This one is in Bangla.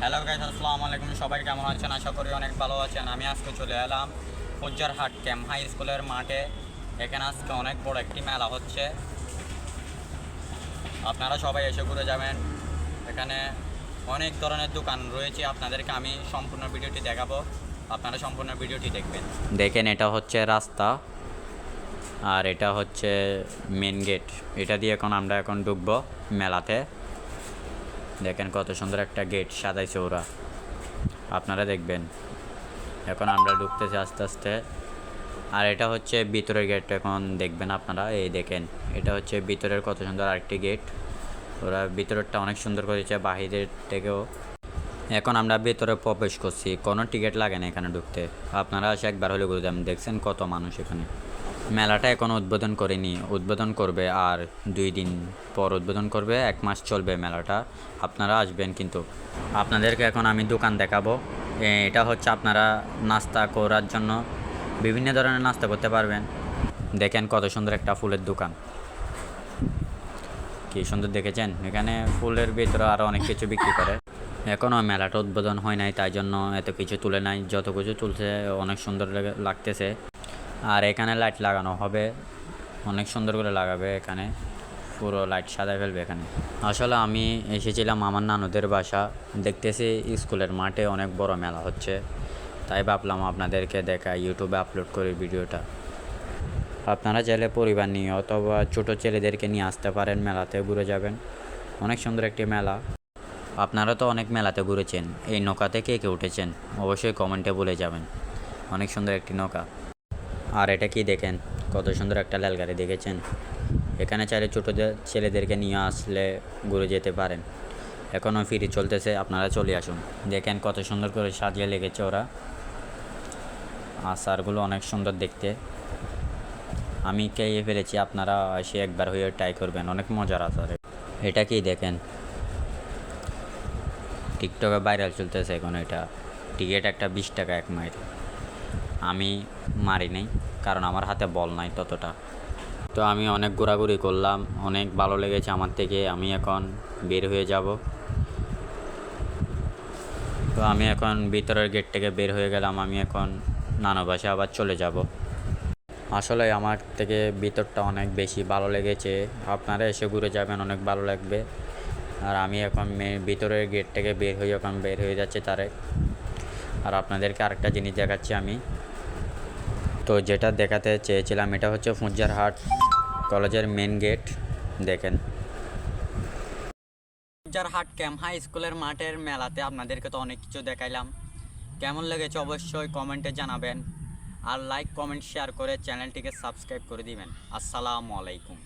হ্যালো গাইস আসসালামু আলাইকুম। সবাই কেমন আছেন? আশা করি অনেক ভালো আছেন। আমি আজকে চলে এলাম হাট ক্যাম্প হাই স্কুলের মাঠে। এখানে আজকে অনেক বড় একটি মেলা হচ্ছে। আপনারা সবাই এসে ঘুরে যাবেন। এখানে অনেক ধরনের দোকান রয়েছে। আপনাদেরকে আমি সম্পূর্ণ ভিডিওটি দেখাবো। আপনারা সম্পূর্ণ ভিডিওটি দেখবেন। দেখেন, এটা হচ্ছে রাস্তা। আর এটা হচ্ছে মেন গেট এটা দিয়ে এখন আমরা এখন ঢুকবো মেলাতে। দেখেন কত সুন্দর একটা গেট সাজাইছে ওরা। আপনারা দেখবেন। এখন আমরা ঢুকতেছি আস্তে আস্তে। আর এটা হচ্ছে ভিতরের গেট এখন দেখবেন আপনারা। এই দেখেন, এটা হচ্ছে ভিতরের কত সুন্দর আরেকটি গেট ওরা ভিতরেরটা অনেক সুন্দর করেছে বাহিরের থেকেও। এখন আমরা ভেতরে প্রবেশ করছি। কোনো টিকিট লাগে না এখানে ঢুকতে। আপনারা আসে একবার হলে ঘুরে যাবেন। দেখছেন কত মানুষ এখানে। মেলাটা এখন উদ্বোধন করেনি। উদ্বোধন করবে আর দুই দিন পর উদ্বোধন করবে, এক মাস চলবে মেলাটা। আপনারা আসবেন কিন্তু। আপনাদেরকে এখন আমি দোকান দেখাবো। এটা হচ্ছে আপনারা নাস্তা করার জন্য বিভিন্ন ধরনের নাস্তা করতে পারবেন। দেখেন কত সুন্দর একটা ফুলের দোকান। কি সুন্দর দেখেছেন? এখানে ফুলের ভিতরে আরও অনেক কিছু বিক্রি করে। এখনও মেলাটা উদ্বোধন হয় নাই, তাই জন্য এত কিছু তুলে নাই। যত কিছু তুলছে, অনেক সুন্দর লাগতেছে। আর এখানে লাইট লাগানো হবে। অনেক সুন্দর করে লাগাবে এখানে। পুরো লাইট সাজায় ফেলবে এখানে। আসলে আমি এসেছিলাম আমার নানুদের বাসা। দেখতেছি স্কুলের মাঠে অনেক বড় মেলা হচ্ছে। তাই ভাবলাম আপনাদেরকে দেখা ইউটিউবে আপলোড করি ভিডিওটা। আপনারা চাইলে পরিবার নিয়ে অথবা ছোটো ছেলেদেরকে নিয়ে আসতে পারেন, মেলাতে ঘুরে যাবেন। অনেক সুন্দর একটি মেলা। আপনারা তো অনেক মেলাতে ঘুরেছেন। এই নৌকাতে কে কে উঠেছেন? অবশ্যই কমেন্টে বলে যাবেন। অনেক সুন্দর একটি নৌকা। আর এটা কি দেখেন? কত সুন্দর একটা রেলগাড়ি দেখেছেন? এখানে চাইলে ছোটো ছেলেদেরকে নিয়ে আসলে ঘুরে যেতে পারেন। এখনও ফিরি চলতেছে, আপনারা চলে আসুন। দেখেন কত সুন্দর করে সাজিয়ে লেগেছে ওরা। আচারগুলো অনেক সুন্দর দেখতে। আমি খেয়ে ফেলেছি, আপনারা এসে একবার হয়ে ট্রাই করবেন, অনেক মজার আচার। এটা কি দেখেন? টিকটকে ভাইরাল চলতেছে এখন এটা। টিকিট একটা বিশ টাকা এক মাইল। আমি মারি নাই। কারণ আমার হাতে বল নাই ততটা। তো আমি অনেক ঘোরাঘুরি করলাম, অনেক ভালো লেগেছে আমার থেকে, আমি এখন বের হয়ে যাব। তো আমি এখন ভিতরের গেট থেকে বের হয়ে গেলাম, আমি এখন নানা বাসে আবার চলে যাব। আসলে আমার থেকে ভিতরটা অনেক বেশি ভালো লেগেছে, আপনারা এসে ঘুরে যাবেন, অনেক ভালো লাগবে। আর আমি এখন ভিতরের গেট থেকে বের হয়ে, এখন বের হয়ে যাচ্ছে তারে। আর আপনাদেরকে আরেকটা জিনিস দেখাচ্ছি আমি। তো যেটা দেখাতে চেয়েছিলাম, এটা হচ্ছে ফুঞ্জারহাট কলেজের মেন গেট দেখেন। ফুঞ্জারহাট ক্যাম্প হাই স্কুলের মাঠের মেলাতে আপনাদেরকে তো অনেক কিছু দেখাইলাম। কেমন লেগেছে অবশ্যই কমেন্টে জানাবেন। আর লাইক কমেন্ট শেয়ার করে চ্যানেলটিকে সাবস্ক্রাইব করে দিবেন। আসসালামু আলাইকুম।